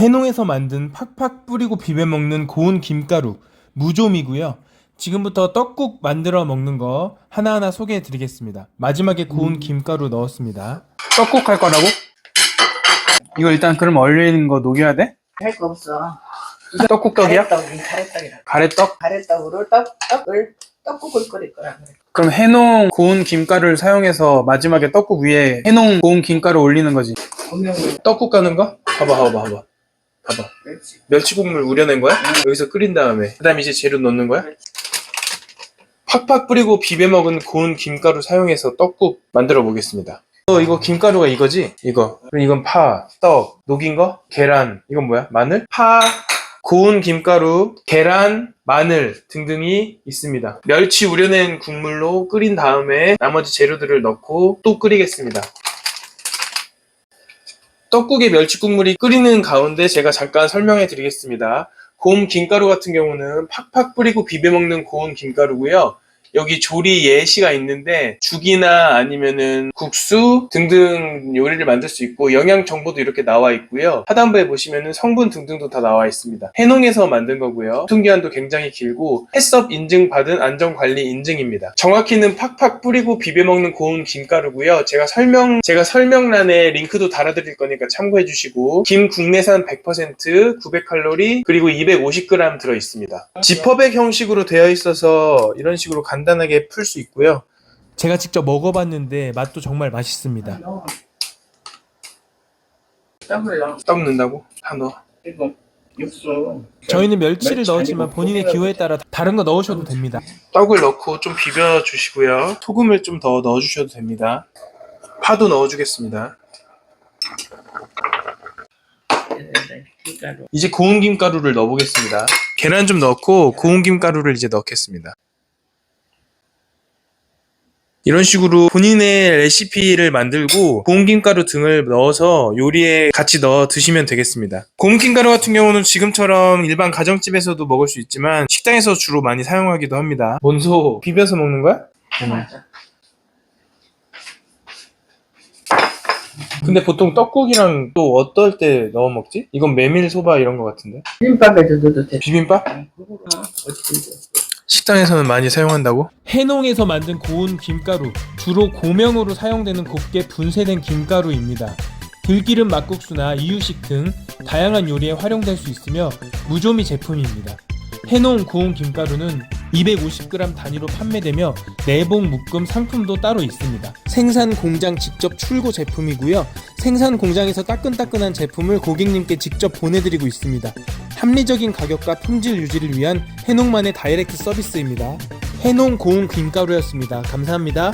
해농에서 만든 팍팍 뿌리고 비벼 먹는 고운 김가루 무좀이고요. 지금부터 떡국 만들어 먹는 거 하나하나 소개해 드리겠습니다. 마지막에 고운 김가루 넣었습니다. 떡국 할 거라고? 이거 일단 그럼 얼리는 거 녹여야 돼? 할 거 없어. 떡국떡이야? 가래떡이 가래떡이라. 가래떡? 가래떡으로 떡 떡을 떡국을 끓일 거라 그래. 그럼 해농 고운 김가루를 사용해서 마지막에 떡국 위에 해농 고운 김가루 올리는 거지. 고명을 떡국 가는 거? 봐봐, 봐봐, 봐봐. 봐봐. 그렇지. 멸치 국물 우려낸 거야? 여기서 끓인 다음에 그다음에 이제 재료 넣는 거야? 팍팍 뿌리고 비벼 먹은 고운 김가루 사용해서 떡국 만들어 보겠습니다. 어, 이거 김가루가 이거지? 이거. 그럼 이건 파, 떡, 녹인 거, 계란. 이건 뭐야? 마늘? 파, 고운 김가루, 계란, 마늘 등등이 있습니다. 멸치 우려낸 국물로 끓인 다음에 나머지 재료들을 넣고 또 끓이겠습니다. 떡국에 멸치 국물이 끓이는 가운데 제가 잠깐 설명해 드리겠습니다. 고운 김가루 같은 경우는 팍팍 뿌리고 비벼 먹는 고운 김가루고요. 여기 조리 예시가 있는데 죽이나 아니면은 국수 등등 요리를 만들 수 있고 영양 정보도 이렇게 나와 있고요. 하단부에 보시면은 성분 등등도 다 나와 있습니다. 해농에서 만든 거고요. 유통기한도 굉장히 길고 해썹 인증 받은 안전관리 인증입니다. 정확히는 팍팍 뿌리고 비벼 먹는 고운 김가루고요. 제가 설명 제가 설명란에 링크도 달아드릴 거니까 참고해 주시고 김 국내산 100% 900칼로리 그리고 250g 들어 있습니다. 지퍼백 형식으로 되어 있어서 이런 식으로 간 단하게 풀 수 있고요. 제가 직접 먹어봤는데 맛도 정말 맛있습니다. 떡 넣는다고? 다 넣어. 그리고 육수. 저희는 멸치를 멸치 넣었지만 본인의 기호에 따라 다른 거 넣으셔도 됩니다. 떡을 넣고 좀 비벼 주시고요. 소금을 좀 더 넣어 주셔도 됩니다. 파도 넣어 주겠습니다. 김가루. 이제 고운 김가루를 넣어 보겠습니다. 계란 좀 넣고 고운 김가루를 이제 넣겠습니다. 이런 식으로 본인의 레시피를 만들고 고운 김가루 등을 넣어서 요리에 같이 넣어 드시면 되겠습니다. 고운 김가루 같은 경우는 지금처럼 일반 가정집에서도 먹을 수 있지만 식당에서 주로 많이 사용하기도 합니다. 뭔소 비벼서 먹는 거야? 맞아. 근데 보통 떡국이랑 또 어떨 때 넣어 먹지? 이건 메밀 소바 이런 거 같은데. 비빔밥에도 넣어도 돼. 비빔밥? 그거는 어디든지. 식당에서는 많이 사용한다고? 해농에서 만든 고운 김가루, 주로 고명으로 사용되는 곱게 분쇄된 김가루입니다. 들기름 막국수나 이유식 등 다양한 요리에 활용될 수 있으며 무조미 제품입니다. 해농 고운 김가루는 250g 단위로 판매되며 내복 묶음 상품도 따로 있습니다. 생산 공장 직접 출고 제품이고요. 생산 공장에서 따끈따끈한 제품을 고객님께 직접 보내드리고 있습니다. 합리적인 가격과 품질 유지를 위한 해농만의 다이렉트 서비스입니다. 해농 고운 김가루였습니다. 감사합니다.